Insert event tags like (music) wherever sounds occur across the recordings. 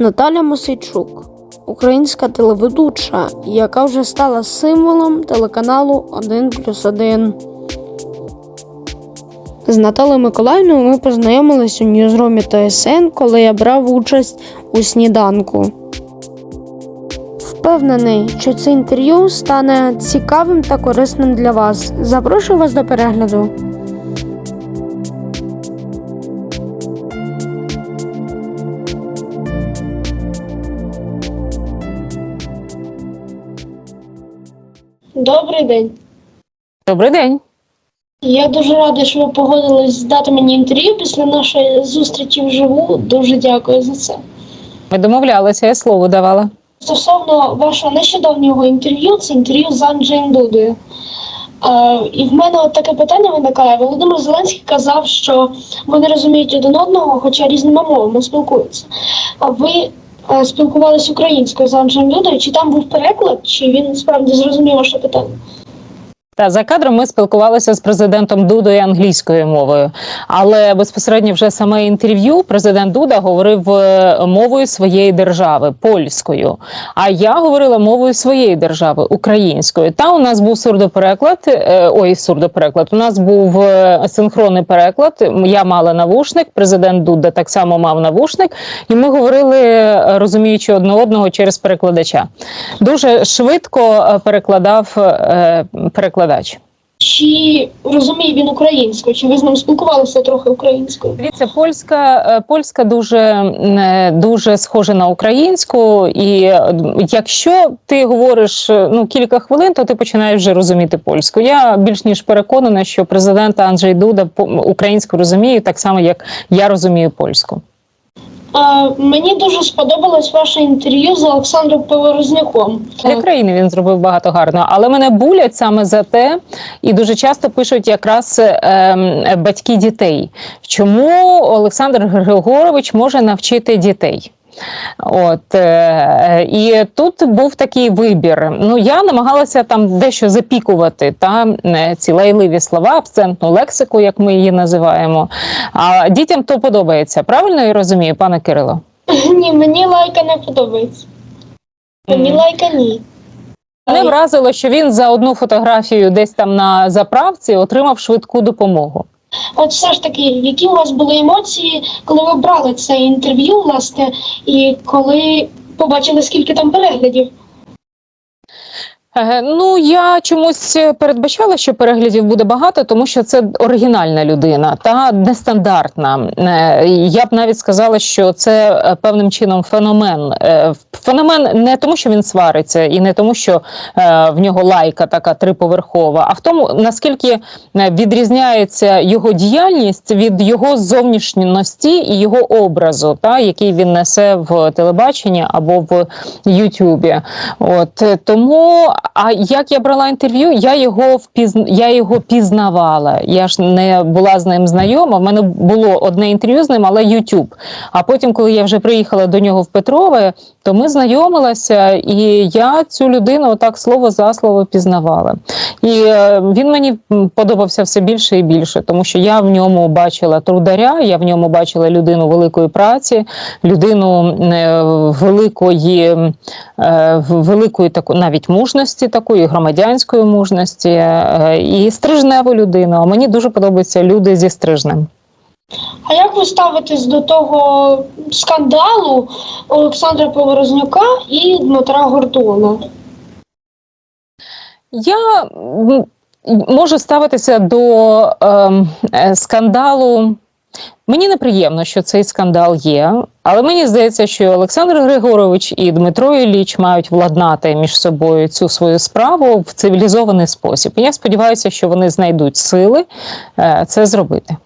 Наталя Мосейчук, українська телеведуча, яка вже стала символом телеканалу 1 плюс 1. З Наталею Миколаївною ми познайомились у Ньюзромі ТСН, коли я брав участь у сніданку. Впевнений, що це інтерв'ю стане цікавим та корисним для вас. Запрошую вас до перегляду. Добрий день. Добрий день. Я дуже рада, що ви погодились дати мені інтерв'ю після нашої зустрічі вживу. Дуже дякую за це. Ми домовлялися, я слово давала. Стосовно вашого нещодавнього інтерв'ю, це інтерв'ю з Анджеєм Дудою. Е, і в мене от таке питання виникає. Володимир Зеленський казав, що вони розуміють один одного, хоча різними мовами спілкуються. А ви спілкувалися українською з Анджеєм Дудою? Чи там був переклад, чи він справді зрозумів ваше питання? Та за кадром ми спілкувалися з президентом Дудою англійською мовою, але безпосередньо вже саме інтерв'ю президент Дуда говорив е, мовою своєї держави польською. А я говорила мовою своєї держави українською. Та у нас був сурдопереклад. е, Ой, сурдопереклад. У нас був е, синхронний переклад. Я мала навушник. Президент Дуда так само мав навушник, і ми говорили, розуміючи одне одного через перекладача. Дуже швидко перекладав е, перекладач. Чи розуміє він українською? Чи ви з ним спілкувалися трохи українською? Дивіться, польська е, польська дуже е, дуже схожа на українську, і е, якщо ти говориш ну кілька хвилин, то ти починаєш вже розуміти польську. Я більш ніж переконана, що президент Анджей Дуда українську розуміє так само, як я розумію польську. Мені дуже сподобалось ваше інтерв'ю з Олександром Поворозняком. Для країни він зробив багато гарного, але мене булять саме за те, і дуже часто пишуть якраз е, батьки дітей. Чому Олександр Григорович може навчити дітей? От е, і тут був такий вибір. Ну я намагалася там дещо запікувати та е, ці лайливі слова, абсцентну лексику, як ми її називаємо. А дітям то подобається. Правильно я розумію, пане Кирило? Ні, мені лайка не подобається. Мені лайка ні. Мене вразило, що він за одну фотографію десь там на заправці отримав швидку допомогу. От все ж таки, які у вас були емоції, коли ви брали це інтерв'ю, власне, і коли побачили, скільки там переглядів? Е, Ну я чомусь передбачала, що переглядів буде багато, тому що це оригінальна людина та нестандартна. Е, Я б навіть сказала, що це е, певним чином феномен. Е, Феномен не тому, що він свариться, і не тому, що е, в нього лайка така триповерхова, а в тому, наскільки е, відрізняється його діяльність від його зовнішності і його образу, та який він несе в телебаченні або в Ютубі. От е, тому, а як я брала інтерв'ю, я його впізн... я його пізнавала. Я ж не була з ним знайома. В мене було одне інтерв'ю з ним, але Ютуб. А потім, коли я вже приїхала до нього в Петрове, то ми знайомилися, і я цю людину отак слово за слово пізнавала. І е, він мені подобався все більше і більше, тому що я в ньому бачила трударя, я в ньому бачила людину великої праці, людину е, великої, е, великої таку, навіть мужності, такої громадянської мужності, е, і стрижневу людину. А мені дуже подобаються люди зі стрижнем. А як ви ставитесь до того скандалу Олександра Поворознюка і Дмитра Гордона? Я можу ставитися до ем, е, скандалу. Мені неприємно, що цей скандал є, але мені здається, що Олександр Григорович і Дмитро Ілліч мають владнати між собою цю свою справу в цивілізований спосіб. І я сподіваюся, що вони знайдуть сили е, це зробити.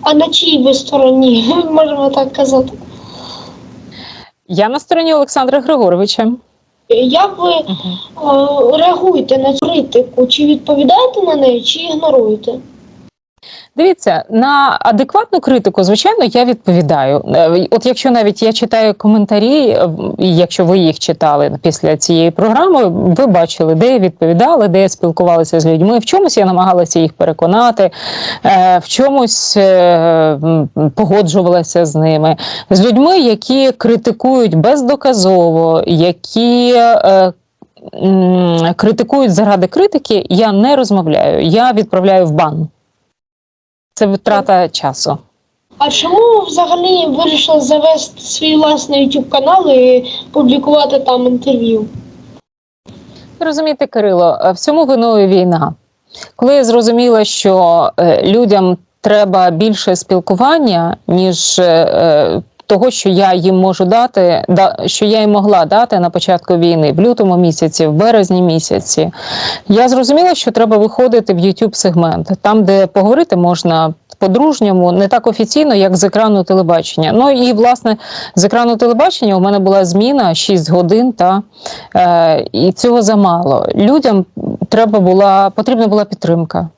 А на чиїй ви стороні, (laughs) можемо так казати? Я на стороні Олександра Григоровича. Як ви е, реагуєте на цю критику? Чи відповідаєте на неї, чи ігноруєте? Дивіться, на адекватну критику, звичайно, я відповідаю. Е, От якщо навіть я читаю коментарі, е, якщо ви їх читали після цієї програми, ви бачили, де я відповідала, де я спілкувалася з людьми. В чомусь я намагалася їх переконати, е, в чомусь погоджувалася з ними, з людьми, які критикують бездоказово, які. Критикують заради критики, я не розмовляю. Я відправляю в бан. Це витрата часу. А чому взагалі вирішили завести свій власний YouTube канал і публікувати там інтерв'ю? Розумієте, Кирило, е, всьому виною війна. Коли я зрозуміла, що е, людям треба більше спілкування, ніж е, того, що я їм можу дати, да, що я їм могла дати на початку війни, в лютому місяці, в березні місяці, я зрозуміла, що треба виходити в YouTube сегмент, там, де поговорити можна по-дружньому, не так офіційно, як з екрану телебачення. Ну і власне з екрану телебачення у мене була зміна 6 годин, та е, і цього замало. Людям треба була потрібна була підтримка.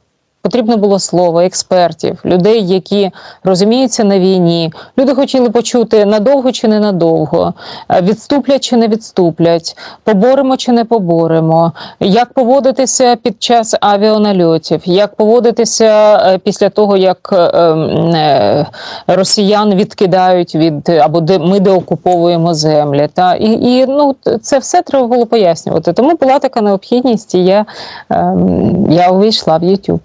Потрібно було слово експертів, людей, які розуміються на війні. Люди хотіли почути надовго чи не надовго, е, відступлять чи не відступлять, поборемо чи не поборемо, як поводитися під час авіанальотів, як поводитися е, після того, як е, росіян відкидають від або де ми деокуповуємо землі. Та і, і ну це все треба було пояснювати. Тому була така необхідність, і я, ем, я увійшла в YouTube.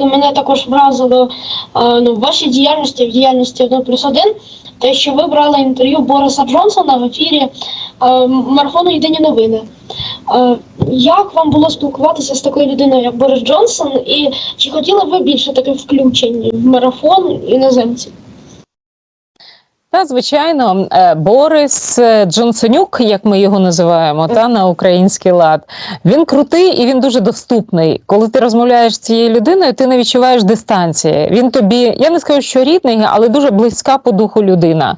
Мене також вразило е, ну, в вашій діяльності, в діяльності 1 плюс 1, те, що ви брали інтерв'ю Бориса Джонсона в ефірі е, марафону Єдині новини. Е, Як вам було спілкуватися з такою людиною, як Борис Джонсон, і чи хотіли ви більше таких включень в марафон іноземців? Та звичайно, е, Борис е, Джонсонюк, як ми його називаємо, та на український лад. Він крутий і він дуже доступний. Коли ти розмовляєш з цією людиною, ти не відчуваєш дистанції. Він тобі, я не скажу, що рідний, але дуже близька по духу людина.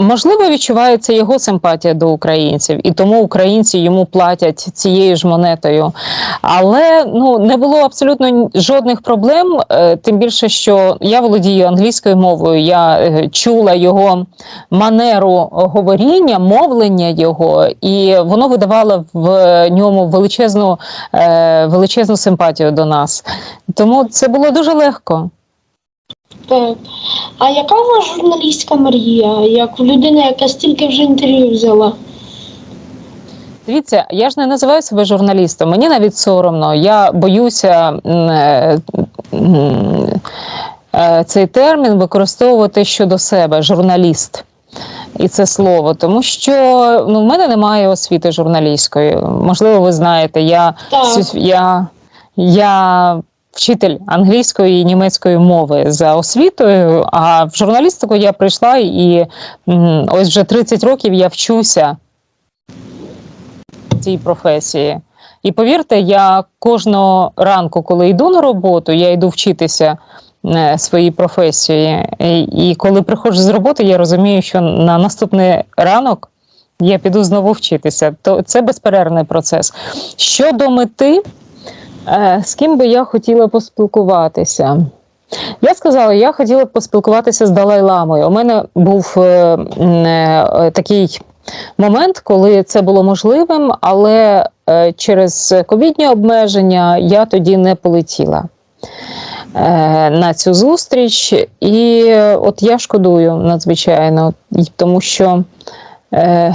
Можливо, відчувається його симпатія до українців, і тому українці йому платять цією ж монетою. Але ну не було абсолютно жодних проблем. е, Тим більше, що я володію англійською мовою, я чула його манеру говоріння, мовлення його, і воно видавало в ньому величезну, е, величезну симпатію до нас. Тому це було дуже легко. Так. А яка у вас журналістська мрія, як в людини, яка стільки вже інтерв'ю взяла? Дивіться, я ж не називаю себе журналістом. Мені навіть соромно. Я боюся е, цей термін використовувати щодо себе журналіст. І це слово, тому що ну, в мене немає освіти журналістської. Можливо, ви знаєте, я, Так. я, я вчитель англійської і німецької мови за освітою, а в журналістику я прийшла і ось вже 30 років я вчуся цій професії. І повірте, я кожного ранку, коли йду на роботу, я йду вчитися е, своїй професії. І, коли приходжу з роботи, я розумію, що на наступний ранок я піду знову вчитися. То це безперервний процес. Щодо мети, е, з ким би я хотіла поспілкуватися? Я сказала, я хотіла б поспілкуватися з Далай-Ламою. У мене був е, е, такий момент, коли це було можливим, але е, через ковідні обмеження я тоді не полетіла е, на цю зустріч. І е, от я шкодую надзвичайно, тому що. Е,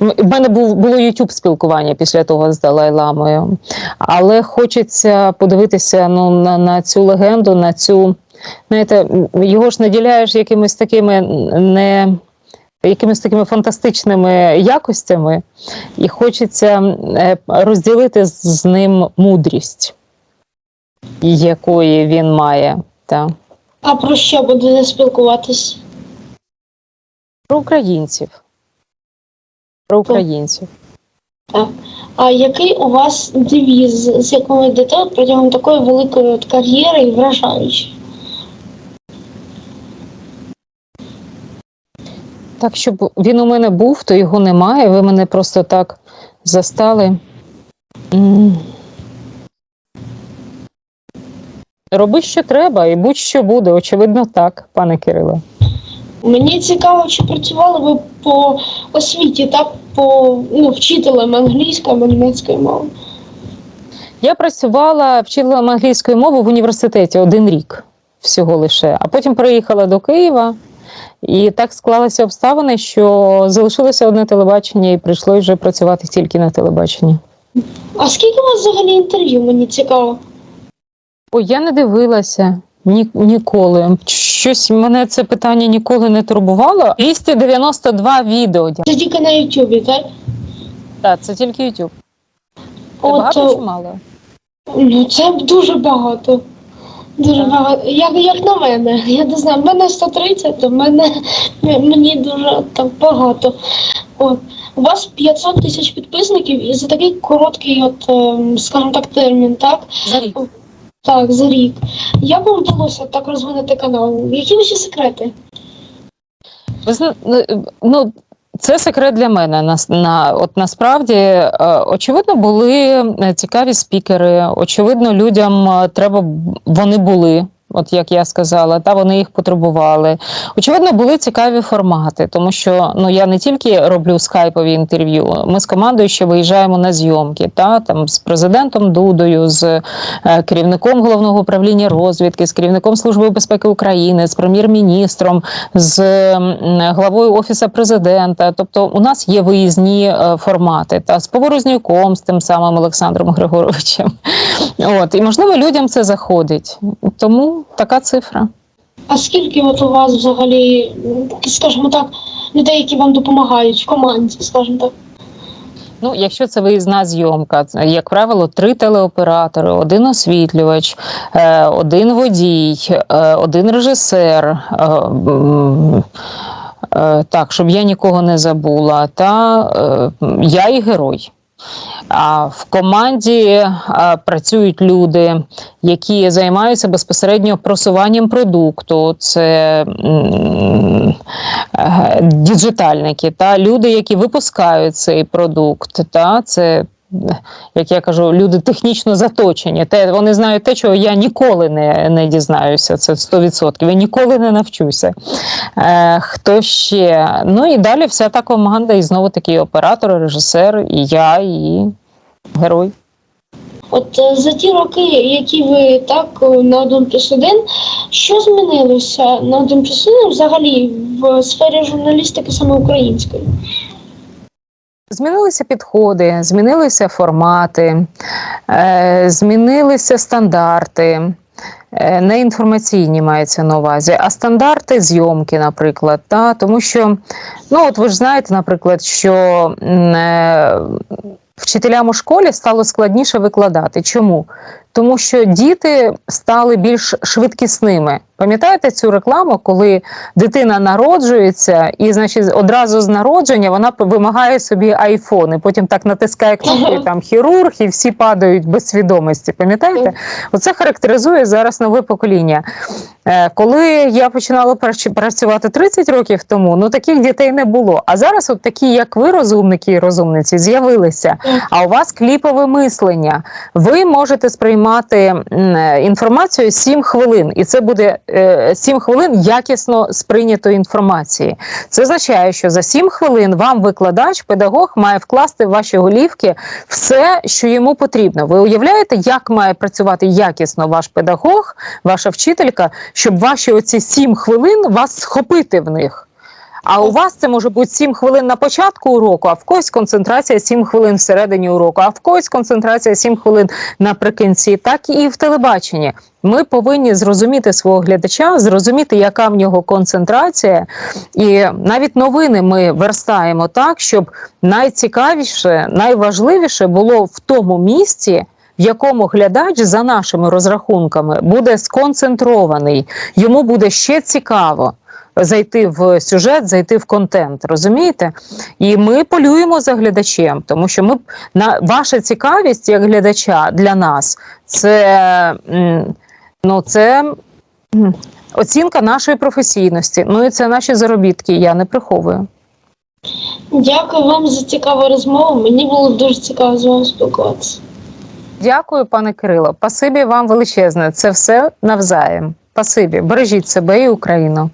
в мене було youtube спілкування після того з Далай-Ламою, але хочеться подивитися ну, на, на цю легенду, на цю. Знаєте, його ж наділяєш якимись такими не якимись такими фантастичними якостями, і хочеться е, розділити з ним мудрість, якої він має. Та. А про що будете спілкуватись? Про українців. Про українців. Так. А який у вас девіз, з яким ви йдете протягом такої великої от кар'єри і вражаючої? Так, щоб він у мене був, то його немає. Ви мене просто так застали. Роби, що треба, і будь-що буде. Очевидно, так, пане Кирило. Мені цікаво, чи працювали ви по освіті, так? По ну, вчителем англійської або німецької мови. Я працювала вчителем англійської мови в університеті один рік всього лише, а потім приїхала до Києва. І так склалися обставини, що залишилося одне телебачення, і прийшлося вже працювати тільки на телебаченні. А скільки у вас взагалі інтерв'ю? Мені цікаво. Ой, я не дивилася ні, ніколи. Щось мене це питання ніколи не турбувало. 292 відео. Це тільки на Ютубі, так? Так, це тільки YouTube. Це От, багато е, чи мало? Ну, це дуже багато. Дуже багато. Як, як на мене. Я не знаю, в мене 130, то в мене (laughs) мені дуже так багато. От. У вас 500 тисяч підписників і за такий короткий, от, ем, скажімо так, термін, так? За рік. Так, за рік. Як вам вдалося так розвинути канал? Які ваші секрети? Ви ну, ну, це секрет для мене. На, на от насправді е, очевидно були е, цікаві спікери. Очевидно, людям е, треба вони були. От як я сказала, та вони їх потребували. Очевидно, були цікаві формати, тому що ну я не тільки роблю скайпові інтерв'ю. Ми з командою ще виїжджаємо на зйомки, та там з президентом Дудою, з е, керівником головного управління розвідки, з керівником служби безпеки України, з прем'єр-міністром, з м, главою офісу президента. Тобто, у нас є виїзні е, формати та з Поворознюком, з тим самим Олександром Григоровичем. От і можливо людям це заходить. Тому така цифра. А скільки от у вас взагалі, скажімо так, людей, які вам допомагають в команді, скажімо так? Ну, якщо це виїзна зйомка, як правило, три телеоператори, один освітлювач, е, один водій, е, один режисер. е, Так, щоб я нікого не забула, та я і герой. В команді працюють люди, які займаються безпосередньо просуванням продукту. Це е, діджитальники, та люди, які випускають цей продукт. Та це. Як я кажу, люди технічно заточені. Те вони знають те, чого я ніколи не, не дізнаюся. Це 100%. Я ніколи не навчуся. Е, хто ще? Ну і далі вся та команда, і знову таки оператор, режисер, і я, і герой. От е, за ті роки, які ви так е, на 1 плюс 1, що змінилося на 1 плюс 1 взагалі в сфері журналістики саме української? Змінилися підходи, змінилися формати, е, змінилися стандарти. е, Не інформаційні мається на увазі, а стандарти зйомки, наприклад. Та? Тому що, ну от ви ж знаєте, наприклад, що е, вчителям у школі стало складніше викладати. Чому? Тому що діти стали більш швидкісними. Пам'ятаєте цю рекламу, коли дитина народжується, і значить одразу з народження вона вимагає собі айфон, і потім так натискає кнопку, і там хірург, і всі падають без свідомості. Пам'ятаєте? Оце характеризує зараз нове покоління. Е, Коли я починала працювати 30 років тому, ну таких дітей не було. А зараз, от такі, як ви, розумники і розумниці, з'явилися. А у вас кліпове мислення. Ви можете сприймати м, е, інформацію 7 хвилин, і це буде е, 7 хвилин якісно сприйнятої інформації. Це означає, що за 7 хвилин вам викладач, педагог має вкласти в ваші голівки все, що йому потрібно. Ви уявляєте, як має працювати якісно ваш педагог, ваша вчителька, щоб ваші оці 7 хвилин вас схопити в них. А у вас це може бути 7 хвилин на початку уроку, а в когось концентрація 7 хвилин всередині уроку, а в когось концентрація 7 хвилин наприкінці, так і в телебаченні. Ми повинні зрозуміти свого глядача, зрозуміти, яка в нього концентрація, і навіть новини ми верстаємо так, щоб найцікавіше, найважливіше було в тому місці. В якому глядач за нашими розрахунками буде сконцентрований, йому буде ще цікаво зайти в сюжет, зайти в контент, розумієте? І ми полюємо за глядачем, тому що ми на ваша цікавість як глядача для нас це, ну, це оцінка нашої професійності. Ну і це наші заробітки. Я не приховую. Дякую вам за цікаву розмову. Мені було дуже цікаво з вами спілкуватися. Дякую, пане Кирило. Пасибі вам величезне. Це все навзаєм. Пасибі, бережіть себе і Україну.